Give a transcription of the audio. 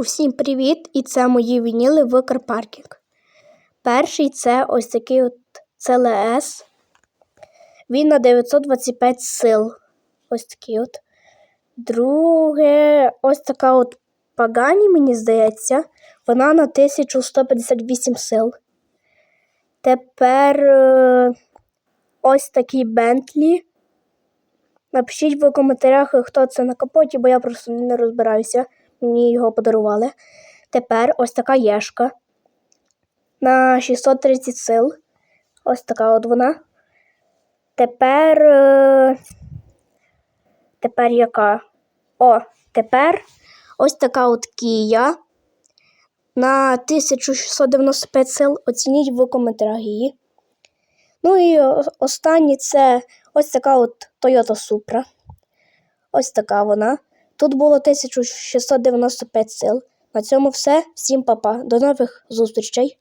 Усім привіт! І це мої вініли в Карпаркінг. Перший це ось такий от CLS. Він на 925 сил. Ось такий от. Друге, ось така от Пагані, мені здається. Вона на 1158 сил. Тепер е, ось такий Бентлі. Напишіть в коментарях, хто це на капоті, бо я просто не розбираюся. Мені його подарували. Тепер ось така єшка на 630 сил. Ось така от вона. Тепер. е, Тепер яка? О, тепер ось така от Кія на 1695 сил. Оцініть в коментарях її. Ну і останнє це ось така от Toyota Supra. Ось така вона. Тут було 1695 сил. На цьому все. Всім па-па. До нових зустрічей.